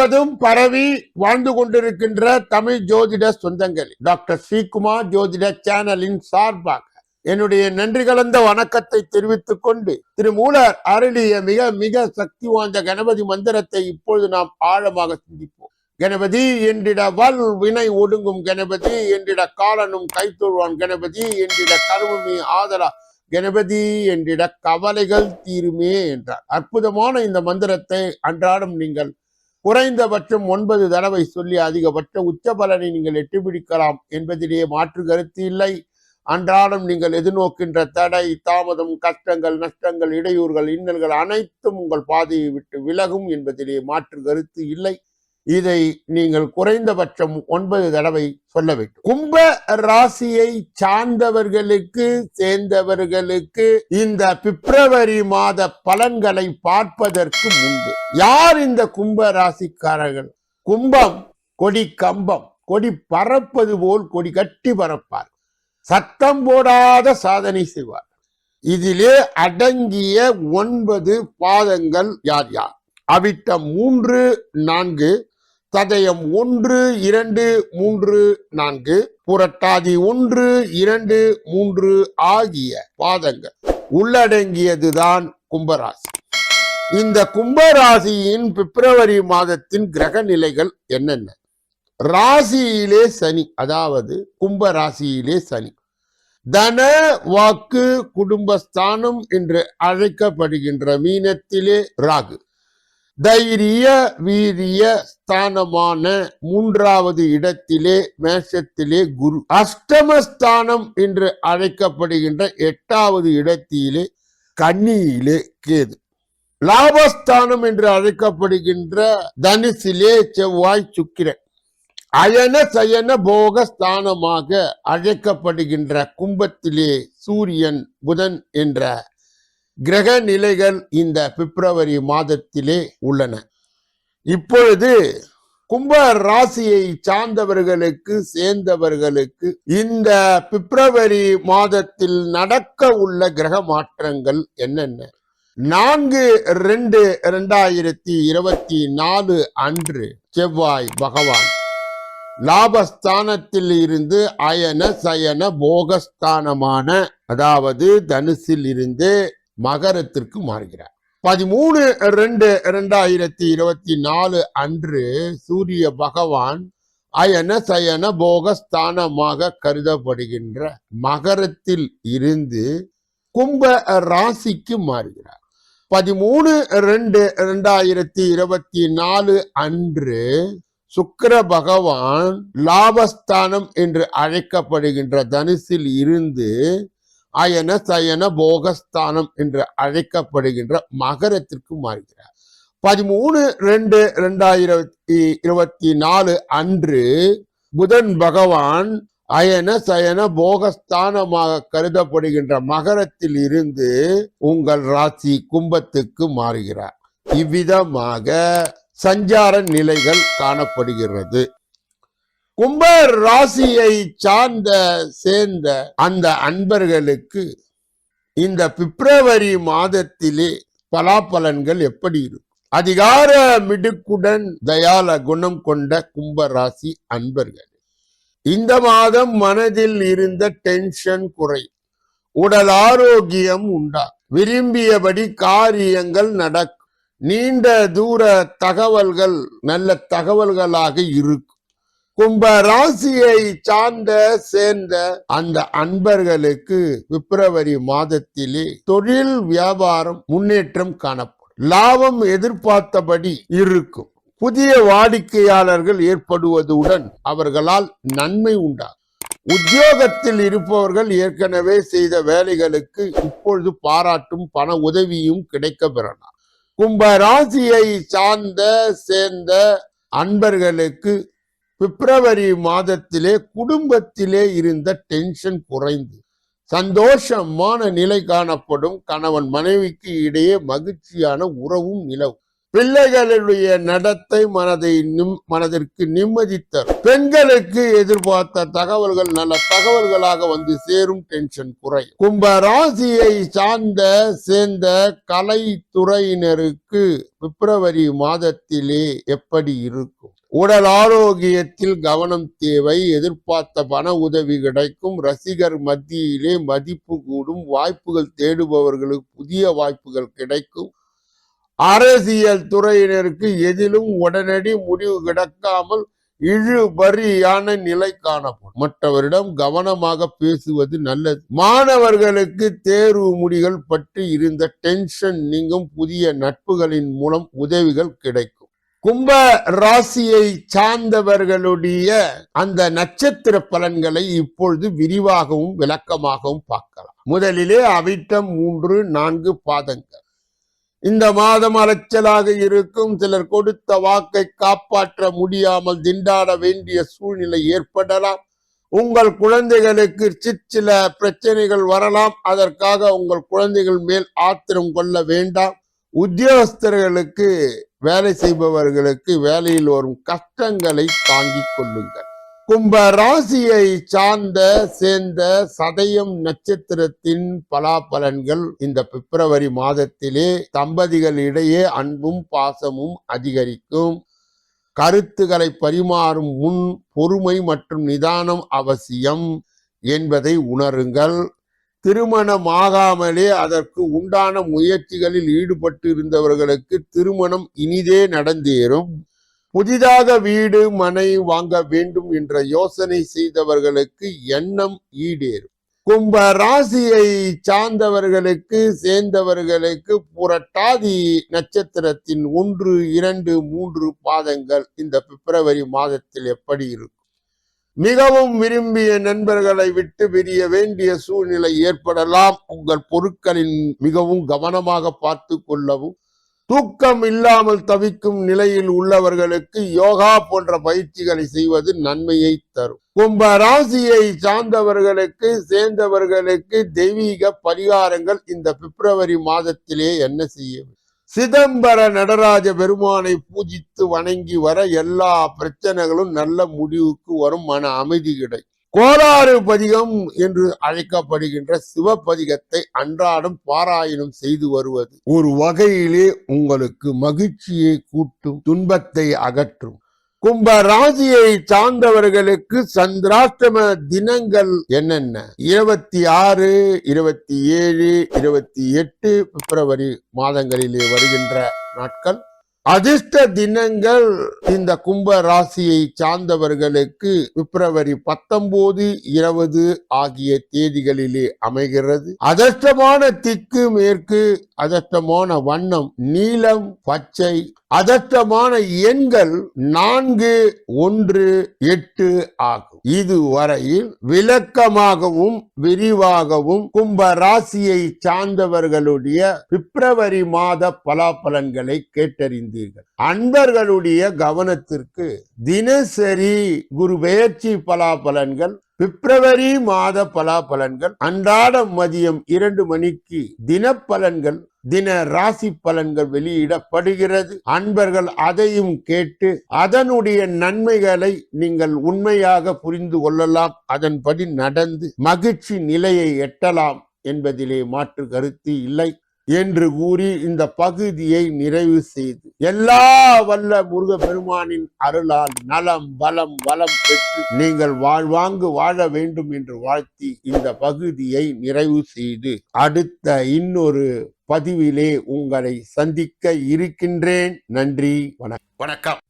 முழுவதும் பரவி வாழ்ந்து கொண்டிருக்கின்ற தமிழ் ஜோதிட சொந்தங்கள். டாக்டர் ஸ்ரீகுமார் ஜோதிட சேனலின் சார்பாக என்னுடைய நன்றி கலந்த வணக்கத்தை தெரிவித்துக் கொண்டு திரு மூலர் அருளிய மிக மிக சக்தி வாய்ந்த கணபதி மந்திரத்தை இப்பொழுது நாம் ஆழமாக சிந்திப்போம். கணபதி என்றிட வல் வினை ஒடுங்கும் கணபதி என்றிட காலனும் கைத்தொழுவான் கணபதி என்றிட கருமமே ஆதரா கணபதி என்றிட கவலைகள் தீருமே என்றார். அற்புதமான இந்த மந்திரத்தை அன்றாடம் நீங்கள் குறைந்தபட்சம் ஒன்பது தடவை சொல்லி அதிகபட்ச உச்ச பலனை நீங்கள் எட்டுப்பிடிக்கலாம் பிடிக்கலாம் என்பதிலே மாற்று கருத்து இல்லை. அன்றாடம் நீங்கள் எதிர்நோக்கின்ற தடை தாமதம் கஷ்டங்கள் நஷ்டங்கள் இடையூறுகள் இன்னல்கள் அனைத்தும் உங்கள் பாதையை விட்டு விலகும் என்பதிலே மாற்று கருத்து இல்லை. இதை நீங்கள் குறைந்தபட்சம் ஒன்பது தடவை சொல்ல வேண்டும். கும்ப ராசியை சார்ந்தவர்களுக்கு சேர்ந்தவர்களுக்கு இந்த பிப்ரவரி மாத பலன்களை பார்ப்பதற்கு முன்பு யார் இந்த கும்ப ராசிக்காரர்கள்? கும்பம் கொடி கம்பம் கொடி பறப்பது போல் கொடி கட்டி பறப்பார். சத்தம் போடாத சாதனை செய்வார். இதிலே அடங்கிய ஒன்பது பாதங்கள் யார் யார்? அவிட்டம் மூன்று நான்கு ததயம் ஒன்று இரண்டு மூன்று நான்கு புரட்டாதி ஒன்று இரண்டு மூன்று ஆகிய பாதங்கள். உள்ளடங்கியதுதான் கும்பராசி. இந்த கும்பராசியின் பிப்ரவரி மாதத்தின் கிரக நிலைகள் என்னென்ன? ராசியிலே சனி அதாவது கும்ப ராசியிலே சனி. தன வாக்கு குடும்பஸ்தானம் என்று அழைக்கப்படுகின்ற மீனத்திலே ராகு. தைரிய வீரிய ஸ்தானமான மூன்றாவது இடத்திலே மேஷத்திலே குரு. அஷ்டமஸ்தானம் என்று அழைக்கப்படுகின்ற எட்டாவது இடத்திலே கன்னியிலே கேது. லாபஸ்தானம் என்று அழைக்கப்படுகின்ற தனுசிலே செவ்வாய் சுக்கிரன். அயன சயன போக ஸ்தானமாக அழைக்கப்படுகின்ற கும்பத்திலே சூரியன் புதன் என்ற கிரக நிலைகள் இந்த பிப்ரவரி மாதத்திலே உள்ளன. இப்பொழுது கும்ப ராசியை சார்ந்தவர்களுக்கு சேர்ந்தவர்களுக்கு இந்த பிப்ரவரி மாதத்தில் நடக்க உள்ள கிரக மாற்றங்கள் என்னென்ன? நான்கு ரெண்டு இரண்டாயிரத்தி இருபத்தி நாலு அன்று செவ்வாய் பகவான் லாபஸ்தானத்தில் இருந்து அயன சயன போகஸ்தானமான அதாவது தனுசில் இருந்து மகரத்திற்கு மாறுகிறார். பதிமூணு ரெண்டு இரண்டாயிரத்தி இருபத்தி நாலு அன்று சூரிய பகவான் அயன சயன போகஸ்தானமாக கருதப்படுகின்ற மகரத்தில் இருந்து கும்ப ராசிக்கு மாறுகிறார். பதிமூணு ரெண்டு இரண்டாயிரத்தி இருபத்தி நாலு அன்று சுக்கிர பகவான் லாபஸ்தானம் என்று அழைக்கப்படுகின்ற தனுசில் இருந்து அயன சயன போகஸ்தானம் என்று அழைக்கப்படுகின்ற மகரத்திற்கு மாறுகிறார். பதிமூணு ரெண்டு ரெண்டாயிரத்தி இருபத்தி நாலு அன்று புதன் பகவான் அயன சயன போகஸ்தானமாக கருதப்படுகின்ற மகரத்தில் இருந்து உங்கள் ராசி கும்பத்துக்கு மாறுகிறார். இவ்விதமாக சஞ்சார நிலைகள் காணப்படுகிறது. கும்ப ராசியை சார்ந்த சேர்ந்த அந்த அன்பர்களுக்கு இந்த பிப்ரவரி மாதத்திலே பலாபலன்கள் எப்படி இருக்கும்? அதிகார மிடுக்குடன் தயால குணம் கொண்ட கும்ப ராசி அன்பர்கள். இந்த மாதம் மனதில் இருந்த டென்ஷன் குறை உடல் ஆரோக்கியம் உண்டா? விரும்பியபடி காரியங்கள் நடக்கும். நீண்ட தூர தகவல்கள் நல்ல தகவல்களாக இருக்கும். கும்ப ராசியை சார்ந்த சேர்ந்த அந்த அன்பர்களுக்கு பிப்ரவரி மாதத்திலே தொழில் வியாபாரம் முன்னேற்றம் காணப்படும். லாபம் எதிர்பார்த்தபடி இருக்கும். புதிய வாடிக்கையாளர்கள் ஏற்படுவதுடன் அவர்களால் நன்மை உண்டாகும். உத்தியோகத்தில் இருப்பவர்கள் ஏற்கனவே செய்த வேலைகளுக்கு இப்பொழுது பாராட்டும் பண உதவியும் கிடைக்க பெறலாம் கும்ப ராசியை சார்ந்த சேர்ந்த அன்பர்களுக்கு பிப்ரவரி மாதத்திலே குடும்பத்திலே இருந்த டென்ஷன் குறைந்து. சந்தோஷமான நிலை காணப்படும். கணவன் மனைவிக்கு இடையே மகிழ்ச்சியான உறவும் நிலவும். பிள்ளைகளுடைய நடத்தை மனதை நிம் மனதிற்கு நிம்மதி தரும். பெண்களுக்கு எதிர்பார்த்த தகவல்கள் நல்ல தகவல்களாக வந்து சேரும். டென்ஷன் குறை கும்ப ராசியை சார்ந்த சேர்ந்த கலைத்துறையினருக்கு பிப்ரவரி மாதத்திலே எப்படி இருக்கும்? உடல் ஆரோக்கியத்தில் கவனம் தேவை எதிர்பார்த்த பண உதவி கிடைக்கும் ரசிகர் மத்தியிலே மதிப்பு கூடும் வாய்ப்புகள் தேடுபவர்களுக்கு புதிய வாய்ப்புகள் கிடைக்கும். அரசியல் துறையினருக்கு எதிலும் உடனடி முடிவு கிடைக்காமல் இழுபறியான நிலை காணப்படும். மற்றவரிடம் கவனமாக பேசுவது நல்லது. மாணவர்களுக்கு தேர்வு முடிகள் பற்றி இருந்த டென்ஷன் நீங்கும் புதிய நட்புகளின் மூலம் உதவிகள் கிடைக்கும். கும்ப ராசியை சார்ந்தவர்களுடைய அந்த நட்சத்திர பலன்களை இப்பொழுது விரிவாகவும் விளக்கமாகவும் பார்க்கலாம். முதலிலே அவிட்டம் மூன்று நான்கு பாதங்கள். இந்த மாதம் அலைச்சலாக இருக்கும். சிலர் கொடுத்த வாக்கை காப்பாற்ற முடியாமல் திண்டாட வேண்டிய சூழ்நிலை ஏற்படலாம். உங்கள் குழந்தைகளுக்கு சிற்சில பிரச்சனைகள் வரலாம். அதற்காக உங்கள் குழந்தைகள் மேல் ஆத்திரம் கொள்ள வேண்டாம். உத்தியோகஸ்தர்களுக்கு வேலை செய்பவர்களுக்கு வேலையில் வரும் கஷ்டங்களை தாங்கிக் கொள்ளுங்கள். கும்ப ராசியை சார்ந்த சேர்ந்த சதயம் நட்சத்திரத்தின் பலாபலன்கள் இந்த பிப்ரவரி மாதத்திலே தம்பதிகளிடையே அன்பும் பாசமும் அதிகரிக்கும். கருத்துக்களை பரிமாறும் முன் பொறுமை மற்றும் நிதானம் அவசியம் என்பதை உணருங்கள். திருமணமாகாமலே அதற்கு உண்டான முயற்சிகளில் ஈடுபட்டு இருந்தவர்களுக்கு திருமணம் இனிதே நடந்தேறும். புதிதாக வீடு மனை வாங்க வேண்டும் என்ற யோசனை செய்தவர்களுக்கு எண்ணம் ஈடேறும். கும்ப ராசியை சார்ந்தவர்களுக்கு சேர்ந்தவர்களுக்கு புரட்டாதி நட்சத்திரத்தின் ஒன்று இரண்டு மூன்று பாதங்கள் இந்த பிப்ரவரி மாதத்தில் எப்படி இருக்கும்? மிகவும் விரும்பிய நண்பர்களை விட்டு பிரிய வேண்டிய சூழ்நிலை ஏற்படலாம். உங்கள் பொருட்களின் மிகவும் கவனமாக பார்த்து கொள்ளவும் தூக்கம் இல்லாமல் தவிக்கும் நிலையில் உள்ளவர்களுக்கு யோகா போன்ற பயிற்சிகளை செய்வது நன்மையை தரும். கும்ப ராசியை சார்ந்தவர்களுக்கு சேர்ந்தவர்களுக்கு தெய்வீக பரிகாரங்கள் இந்த பிப்ரவரி மாதத்திலே என்ன செய்யும் சிதம்பர நடராஜ பெருமானை பூஜித்து வணங்கி வர எல்லா பிரச்சனைகளும் நல்ல முடிவுக்கு வரும் மன அமைதி கிடைக்கும் கோளாறு பதிகம் என்று அழைக்கப்படுகின்ற சிவபதிகத்தை அன்றாடம் பாராயணம் செய்து வருவது. ஒரு வகையிலே உங்களுக்கு மகிழ்ச்சியை கூட்டும் துன்பத்தை அகற்றும். கும்ப ராசியை சார்ந்தவர்களுக்கு சந்திராஷ்டம தினங்கள் என்னென்ன? இருபத்தி ஆறு இருபத்தி ஏழு இருபத்தி எட்டு பிப்ரவரி மாதங்களிலே வருகின்ற நாட்கள். அதிர்ஷ்ட தினங்கள் இந்த கும்ப ராசியை சார்ந்தவர்களுக்கு பிப்ரவரி பத்தொன்பது இருபது ஆகிய தேதிகளிலே அமைகிறது. அதிர்ஷ்டமான திக்கு மேற்கு அதிர்ஷ்டமான வண்ணம் நீலம் பச்சை. அதிர்ஷ்டமான எண்கள் நான்கு ஒன்று எட்டு ஆகும். இதுவரையில் விளக்கமாகவும் விரிவாகவும் கும்ப ராசியை சார்ந்தவர்களுடைய பிப்ரவரி மாத பலாபலன்களை கேட்டறிந்தீர்கள். அன்பர்களுடைய கவனத்திற்கு தினசரி குரு பெயர்ச்சி பலாபலன்கள் பிப்ரவரி மாத பலாபலன்கள் அன்றாட மதியம் இரண்டு மணிக்கு தினப்பலன்கள் தின ராசி பலன்கள் வெளியிடப்படுகிறது. அன்பர்கள் அதையும் கேட்டு அதனுடைய நன்மைகளை நீங்கள் உண்மையாக புரிந்து கொள்ளலாம். அதன்படி நடந்து மகிழ்ச்சி நிலையை எட்டலாம் என்பதிலே மாற்று கருத்து இல்லை. என்று கூறி இந்த பகுதியை நிறைவு செய்து எல்லா வல்ல முருக பெருமானின் அருளால் நலம் பலம் வளம் பெற்று நீங்கள் வாழ்வாங்கு வாழ வேண்டும் என்று வாழ்த்தி இந்த பகுதியை நிறைவு செய்து அடுத்த இன்னொரு பதிவிலே உங்களை சந்திக்க இருக்கின்றேன். நன்றி வணக்கம். வணக்கம்.